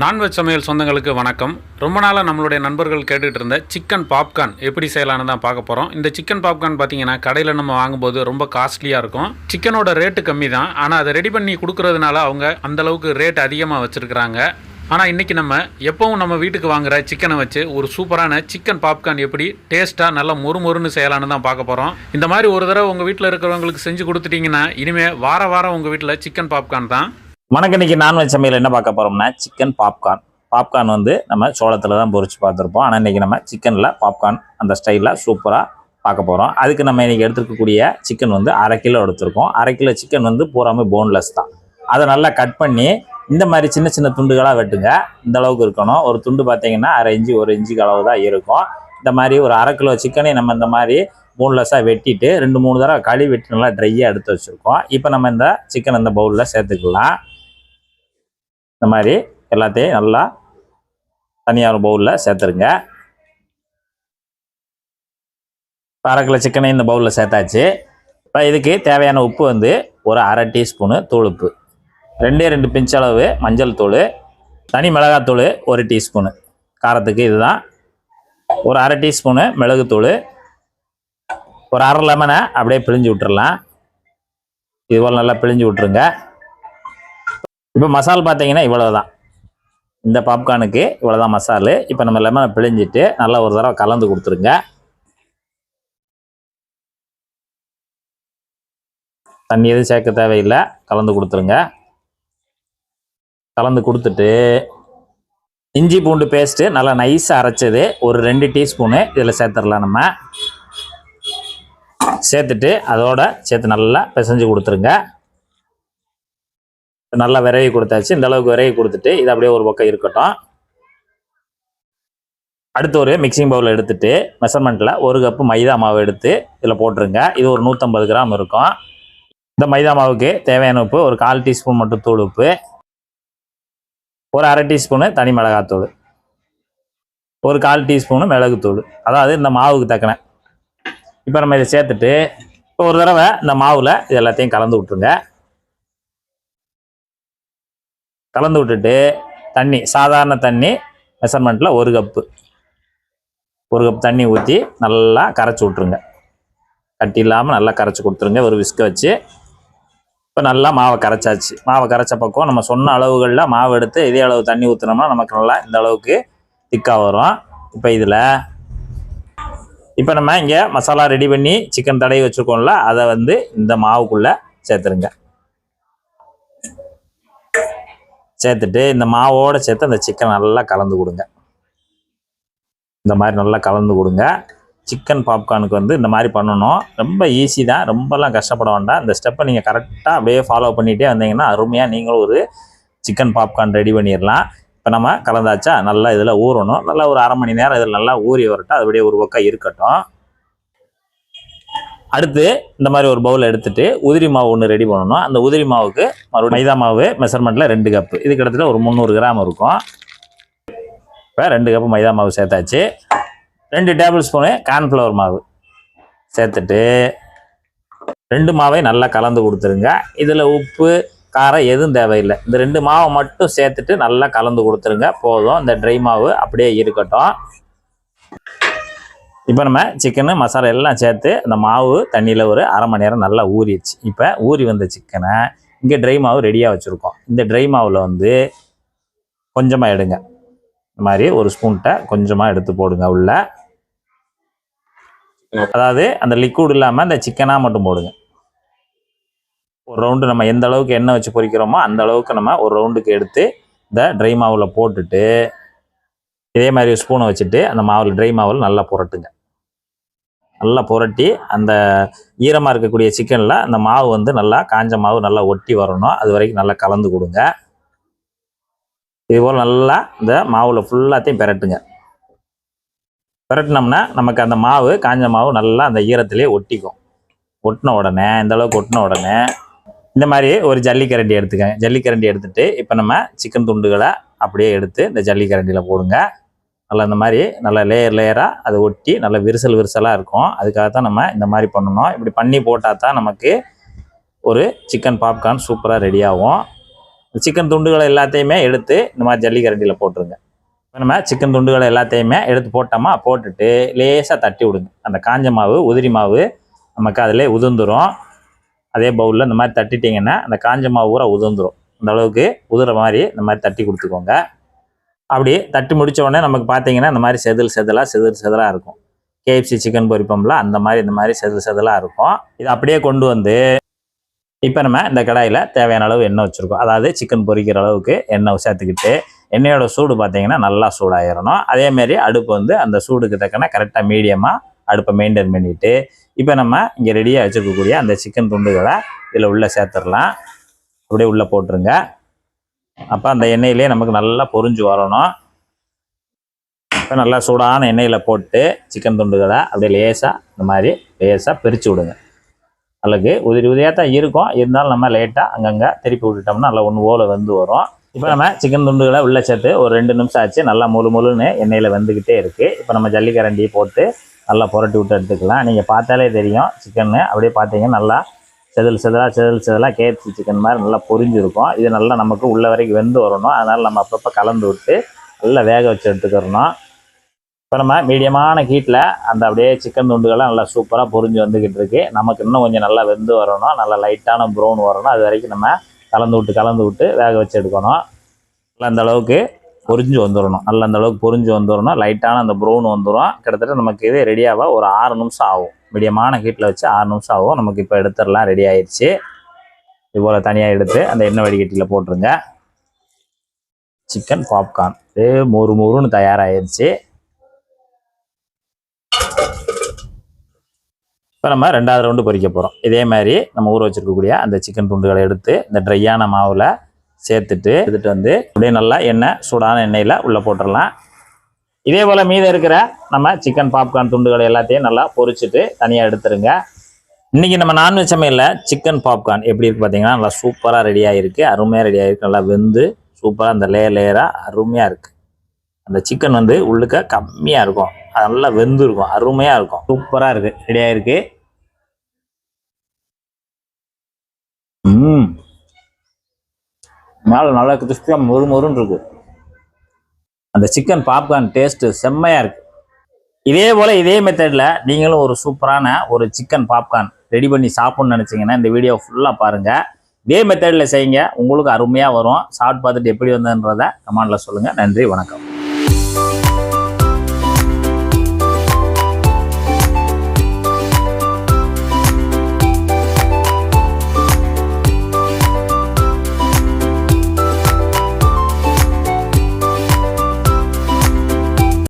Non veg சமையல் சொந்தங்களுக்கு வணக்கம். ரொம்ப நாளாக நம்மளுடைய நண்பர்கள் கேட்டுகிட்டு இருந்த சிக்கன் பாப்கார்ன் எப்படி செய்யலான்னு தான் பார்க்க போகிறோம் இந்த சிக்கன் பாப்கார்ன் பார்த்தீங்கன்னா கடையில் நம்ம வாங்கும்போது ரொம்ப காஸ்ட்லியாக இருக்கும். சிக்கனோட ரேட்டு கம்மி தான். ஆனால் அதை ரெடி பண்ணி கொடுக்குறதுனால அவங்க அந்த அளவுக்கு ரேட் அதிகமாக வச்சுருக்கிறாங்க. ஆனால் இன்றைக்கி நம்ம எப்பவும் நம்ம வீட்டுக்கு வாங்குகிற சிக்கனை வச்சு ஒரு சூப்பரான சிக்கன் பாப்கார்ன் எப்படி டேஸ்ட்டாக நல்லா மொறு மொறுன்னு செய்யலான்னு தான் பார்க்க போகிறோம் இந்த மாதிரி ஒரு தடவை உங்கள் வீட்டில் இருக்கிறவங்களுக்கு செஞ்சு கொடுத்துட்டிங்கன்னா இனிமேல் வார வாரம் உங்கள் வீட்டில் சிக்கன் பாப்கார்ன் தான். வணக்கம். இன்னைக்கு நான்வெஜ் சமையல் என்ன பார்க்க போறோம்னா சிக்கன் பாப்கார்ன் பாப்கார்ன் வந்து நம்ம சோளத்தில் தான் பொறிச்சு பார்த்துருப்போம். ஆனால் இன்னைக்கு நம்ம சிக்கனில் பாப்கார்ன் அந்த ஸ்டைலில் சூப்பராக பார்க்க போகிறோம் அதுக்கு நம்ம இன்னைக்கு எடுத்துருக்கக்கூடிய சிக்கன் வந்து அரை கிலோ எடுத்திருக்கோம். அரை கிலோ சிக்கன் வந்து பூராமே போன்லெஸ் தான். அதை நல்லா கட் பண்ணி இந்த மாதிரி சின்ன சின்ன துண்டுகளாக வெட்டுங்க. இந்த அளவுக்கு இருக்கணும். ஒரு துண்டு பார்த்தீங்கன்னா அரை இஞ்சி ஒரு இஞ்சிக்கு அளவு தான் இருக்கும். இந்த மாதிரி ஒரு அரை கிலோ சிக்கனை நம்ம இந்த மாதிரி போன்லெஸ்ஸாக வெட்டிட்டு ரெண்டு மூணு தடவை களி வெட்டி நல்லா ட்ரையாக எடுத்து வச்சுருக்கோம். இப்போ நம்ம இந்த சிக்கன் இந்த பவுலில் சேர்த்துக்கலாம். இந்த மாதிரி எல்லாத்தையும் நல்லா தனியாக ஒரு பவுலில் சேர்த்துருங்க. இப்ப சிக்கனை இந்த பவுலில் சேர்த்தாச்சு. இப்போ இதுக்கு தேவையான உப்பு வந்து ஒரு அரை டீஸ்பூனு தூளுப்பு. ரெண்டே ரெண்டு பிஞ்ச் அளவு மஞ்சள் தூள் தனி மிளகாத்தூள் ஒரு டீஸ்பூனு. காரத்துக்கு இதுதான். ஒரு அரை டீஸ்பூனு மிளகுத்தூள் ஒரு அரை லெமனை அப்படியே பிழிஞ்சு விட்டுறலாம். இதுபோல் நல்லா பிழிஞ்சு விட்ருங்க இப்போ மசால் பார்த்தீங்கன்னா இவ்வளோதான் இந்த பாப்கார்னுக்கு இவ்வளோதான் மசாலு. இப்போ நம்ம லெமனை பிழிஞ்சிட்டு நல்லா ஒரு தடவை கலந்து கொடுத்துருங்க. தண்ணி எதுவும் சேர்க்க தேவையில்லை. கலந்து கொடுத்துருங்க. கலந்து கொடுத்துட்டு இஞ்சி பூண்டு பேஸ்ட்டு நல்லா நைஸாக அரைச்சது. ஒரு ரெண்டு டீஸ்பூனு இதில் சேர்த்துடலாம் நம்ம. சேர்த்துட்டு அதோட சேர்த்து நல்லா பிசைஞ்சு கொடுத்துருங்க. நல்லா விரவி கொடுத்தாச்சு. இந்த அளவுக்கு விரவி கொடுத்துட்டு இது அப்படியே ஒரு பக்கம் இருக்கட்டும். அடுத்து ஒரு மிக்சிங் பவுல் எடுத்துட்டு மெஷர்மெண்ட்டில் ஒரு கப்பு மைதா மாவு எடுத்து இதில் போட்டுருங்க. இது ஒரு நூற்றம்பது கிராம் இருக்கும். இந்த மைதா மாவுக்கு தேவையான உப்பு ஒரு கால் டீஸ்பூன் மட்டும் தூள் உப்பு ஒரு அரை டீஸ்பூனு தனி மிளகாத்தூள் ஒரு கால் டீஸ்பூனு மிளகுத்தூள். அதாவது இந்த மாவுக்கு தக்கன. இப்போ நம்ம இதை சேர்த்துட்டு இப்போ ஒரு தடவை இந்த மாவில் இது எல்லாத்தையும் கலந்து விட்ருங்க கலந்து விட்டுட்டு தண்ணி சாதாரண தண்ணி மெஷர்மெண்ட்டில் ஒரு கப்பு ஒரு கப் தண்ணி ஊற்றி நல்லா கரைச்சி விட்ருங்க கட்டி இல்லாமல் நல்லா கரைச்சி கொடுத்துருங்க. ஒரு விஸ்க வச்சு. இப்போ நல்லா மாவை கரைச்சாச்சு. மாவை கரைச்ச பக்கம் நம்ம சொன்ன அளவுகளில் மாவு எடுத்து இதே அளவு தண்ணி ஊற்றுனோம்னா நமக்கு நல்லா இந்த அளவுக்கு திக்காக வரும். இப்போ இதில் இப்போ நம்ம இங்கே மசாலா ரெடி பண்ணி சிக்கன் தடவி வச்சுருக்கோம்ல அதை வந்து இந்த மாவுக்குள்ளே சேர்த்துருங்க. சேர்த்துட்டு இந்த மாவோடு சேர்த்து அந்த சிக்கன் நல்லா கலந்து கொடுங்க. இந்த மாதிரி நல்லா கலந்து கொடுங்க. சிக்கன் பாப்கார்னுக்கு வந்து இந்த மாதிரி பண்ணணும். ரொம்ப ஈஸி தான். ரொம்பலாம் கஷ்டப்பட வேண்டாம். இந்த ஸ்டெப்பை நீங்கள் கரெக்டாக அப்படியே ஃபாலோ பண்ணிகிட்டே வந்தீங்கன்னா அருமையாக நீங்களும் ஒரு சிக்கன் பாப்கார்ன் ரெடி பண்ணிடலாம் இப்போ நம்ம கலந்தாச்சா? நல்லா இதில் ஊறணும். நல்லா ஒரு அரை மணி நேரம் இதில் நல்லா ஊறி வரட்டும். அது அப்படியே ஒரு பக்கம் இருக்கட்டும். அடுத்து இந்த மாதிரி ஒரு பவுல் எடுத்துட்டு உதிரி மாவு ஒன்று ரெடி பண்ணணும். அந்த உதிரி மாவுக்கு மறுபடியும் மைதா மாவு மெஷர்மெண்ட்டில் ரெண்டு கப்பு இது கிட்டத்தட்ட ஒரு முந்நூறு கிராம் இருக்கும். இப்போ ரெண்டு கப்பு மைதா மாவு சேர்த்தாச்சு. ரெண்டு டேபிள் ஸ்பூனு கார்ன்ஃப்ளவர் மாவு சேர்த்துட்டு ரெண்டு மாவை நல்லா கலந்து கொடுத்துருங்க. இதில் உப்பு காரம் எதுவும் தேவையில்லை. இந்த ரெண்டு மாவை மட்டும் சேர்த்துட்டு நல்லா கலந்து கொடுத்துருங்க. போதும். இந்த ட்ரை மாவு அப்படியே இருக்கட்டும். இப்போ நம்ம சிக்கனு மசாலா எல்லாம் சேர்த்து அந்த மாவு தண்ணியில் ஒரு அரை மணி நேரம் நல்லா ஊறிடுச்சு. இப்போ ஊறி வந்த சிக்கனை இங்கே ட்ரை மாவு ரெடியாக வச்சுருக்கோம். இந்த ட்ரை மாவில் வந்து கொஞ்சமாக எடுங்க. இந்த மாதிரி ஒரு ஸ்பூன்கிட்ட கொஞ்சமாக எடுத்து போடுங்க உள்ள. அதாவது அந்த லிக்விட் இல்லாமல் அந்த சிக்கனாக மட்டும் போடுங்க. ஒரு ரவுண்டு நம்ம எந்த அளவுக்கு எண்ணெய் வச்சு பொறிக்கிறோமோ அந்த அளவுக்கு நம்ம ஒரு ரவுண்டுக்கு எடுத்து இந்த ட்ரை மாவில் போட்டுட்டு இதே மாதிரி ஸ்பூனை வச்சுட்டு அந்த மாவில் ட்ரை மாவில் நல்லா புரட்டுங்க. நல்லா புரட்டி அந்த ஈரமாக இருக்கக்கூடிய சிக்கனில் அந்த மாவு வந்து நல்லா காஞ்ச மாவு நல்லா ஒட்டி வரணும். அது வரைக்கும் நல்லா கலந்து கொடுங்க. இதுபோல் நல்லா இந்த மாவில் ஃபுல்லாத்தையும் பெரட்டுங்க. பெரட்டினோம்னா நமக்கு அந்த மாவு காஞ்ச மாவு நல்லா அந்த ஈரத்திலே ஒட்டிக்கும். ஒட்டின உடனே இந்த அளவுக்கு ஒட்டின உடனே இந்த மாதிரி ஒரு ஜல்லிக்கரண்டி எடுத்துக்கங்க. ஜல்லிக்கரண்டி எடுத்துகிட்டு இப்போ நம்ம சிக்கன் துண்டுகளை அப்படியே எடுத்து இந்த ஜல்லிக்கரண்டியில் போடுங்க. நல்லா இந்த மாதிரி நல்லா லேயர் லேயராக அதை ஒட்டி நல்லா விரிசல் விரிசலாக இருக்கும். அதுக்காக தான் நம்ம இந்த மாதிரி பண்ணணும். இப்படி பண்ணி போட்டால் தான் நமக்கு ஒரு சிக்கன் பாப்கார்ன் சூப்பராக ரெடியாகும் சிக்கன் துண்டுகளை எல்லாத்தையுமே எடுத்து இந்த மாதிரி ஜல்லிக்கரண்டியில் போட்டுருங்க. நம்ம சிக்கன் துண்டுகளை எல்லாத்தையுமே எடுத்து போட்டோமா போட்டுட்டு லேசாக தட்டி விடுங்க. அந்த காஞ்ச மாவு உதிரி மாவு நமக்கு அதிலே உதிர்ந்துடும் அதே பவுலில் இந்த மாதிரி தட்டிட்டிங்கன்னா அந்த காஞ்ச மாவு பூரா உதிர்ந்துடும் அந்த அளவுக்கு உதிர மாதிரி இந்த மாதிரி தட்டி கொடுத்துக்கோங்க. அப்படி தட்டி முடித்த உடனே நமக்கு பார்த்தீங்கன்னா இந்த மாதிரி செதில் செதிலாக செதில் செதிலாக இருக்கும். கேஎஃப்சி சிக்கன் பொரிப்போம்ல அந்த மாதிரி இந்த மாதிரி செதில் செதிலாக இருக்கும். இது அப்படியே கொண்டு வந்து இப்போ நம்ம இந்த கடாயில் தேவையான அளவு எண்ணெய் வச்சுருக்கோம். அதாவது சிக்கன் பொரிக்கிற அளவுக்கு எண்ணெய் சேர்த்துக்கிட்டு எண்ணெயோட சூடு பார்த்தீங்கன்னா நல்லா சூடாகிடணும் அதேமாரி அடுப்பு வந்து அந்த சூடுக்கு தக்கன கரெக்டாக மீடியமாக அடுப்பை மெயின்டைன் பண்ணிவிட்டு இப்போ நம்ம இங்கே ரெடியாக வச்சுருக்கக்கூடிய அந்த சிக்கன் துண்டுகளை இதில் உள்ளே சேர்த்துடலாம். அப்படியே உள்ளே போட்டுருங்க. அப்போ அந்த எண்ணெயிலே நமக்கு நல்லா பொரிஞ்சு வரணும். இப்போ நல்லா சூடான எண்ணெயில் போட்டு சிக்கன் துண்டுகளை அப்படியே லேசாக இந்த மாதிரி லேசாக பிரித்து விடுங்க. அல்லது உதிரி உதிரியாக தான் இருக்கும். இருந்தாலும் நம்ம லேட்டாக அங்கங்கே திருப்பி விட்டுட்டோம்னா நல்லா ஒன்று ஓலை வந்து வரும். இப்போ நம்ம சிக்கன் துண்டுகளை உள்ளே சேர்த்து ஒரு ரெண்டு நிமிஷம் ஆச்சு. நல்லா முழு முழுன்னு எண்ணெயில் வெந்துக்கிட்டே இருக்குது இப்போ நம்ம ஜல்லிக்கரண்டி போட்டு நல்லா புரட்டி விட்டு எடுத்துக்கலாம். நீங்கள் பார்த்தாலே தெரியும் சிக்கன் அப்படியே பார்த்தீங்கன்னா நல்லா செதில் செதிலாக செதில் செதிலாக கேஎஃப்சி சிக்கன் மாதிரி நல்லா பொரிஞ்சிருக்கும். இது நல்லா நமக்கு உள்ள வரைக்கும் வெந்து வரணும். அதனால் நம்ம அப்பப்போ கலந்து விட்டு நல்லா வேக வச்சு எடுத்துக்கிறணும். இப்போ நம்ம மீடியமான ஹீட்டில் அந்த அப்படியே சிக்கன் துண்டுகள்லாம் நல்லா சூப்பராக பொரிஞ்சு வந்துக்கிட்டு இருக்கு. நமக்கு இன்னும் கொஞ்சம் நல்லா வெந்து வரணும். நல்லா லைட்டான ப்ரௌன் வரணும். அது வரைக்கும் நம்ம கலந்து விட்டு கலந்து விட்டு வேக வச்சு எடுக்கணும். நல்லா அந்த அளவுக்கு பொரிஞ்சு வந்துடணும் நல்லா அந்த அளவுக்கு பொரிஞ்சு வந்துடணும் லைட்டான அந்த ப்ரௌன் வந்துடும் கிட்டத்தட்ட நமக்கு இது ரெடியாக ஒரு ஆறு நிமிஷம் ஆகும். மீடியமான ஹீட்டில் வச்சு ஆறு நிமிஷம் ஆகும். நமக்கு இப்போ எடுத்துடலாம். ரெடி ஆயிடுச்சு இதுபோல் தனியாக எடுத்து அந்த எண்ணெய் வடிகட்டியில் போட்டுருங்க. சிக்கன் பாப்கார்ன் இது மொறு மொறுன்னு தயாராகிடுச்சு இப்போ நம்ம ரெண்டாவது ரவுண்டு பொறிக்க போகிறோம் இதே மாதிரி நம்ம ஊற வச்சுருக்கக்கூடிய அந்த சிக்கன் துண்டுகளை எடுத்து இந்த ட்ரையான மாவில் சேர்த்துட்டு எடுத்துகிட்டு வந்து அப்படியே நல்லா எண்ணெய் சூடான எண்ணெயில் உள்ளே போட்டுடலாம். இதே போல் மீதம் இருக்கிற நம்ம சிக்கன் பாப்கார்ன் துண்டுகளை எல்லாத்தையும் நல்லா பொரிச்சிட்டு தனியாக எடுத்துருங்க. இன்றைக்கி நம்ம நான்வெஜ் சமையலில் சிக்கன் பாப்கார்ன் எப்படி இருக்குது பார்த்தீங்கன்னா நல்லா சூப்பராக ரெடியாக இருக்குது அருமையாக ரெடியாக இருக்குது நல்லா வெந்து சூப்பராக அந்த லேயர் லேயராக அருமையாக இருக்குது அந்த சிக்கன் வந்து உள்ளுக்க கம்மியாக இருக்கும். அது நல்லா வெந்து இருக்கும். அருமையாக இருக்கும். சூப்பராக இருக்குது ரெடியாக இருக்குது ம். மேலே நல்லா கிறிஸ்பியாக மொறு மொறுன்னு இருக்குது அந்த சிக்கன் பாப்கார்ன் டேஸ்ட்டு செம்மையாக இருக்குது இதே போல் இதே மெத்தடில் நீங்களும் ஒரு சூப்பரான ஒரு சிக்கன் பாப்கார்ன் ரெடி பண்ணி சாப்பிட்ணுன்னு நினச்சிங்கன்னா இந்த வீடியோ ஃபுல்லாக பாருங்கள் இதே மெத்தடில் செய்யுங்க. உங்களுக்கு அருமையாக வரும். சாப்பிட்டு பார்த்துட்டு எப்படி வந்ததுன்றதை கமெண்டில் சொல்லுங்கள் நன்றி வணக்கம்.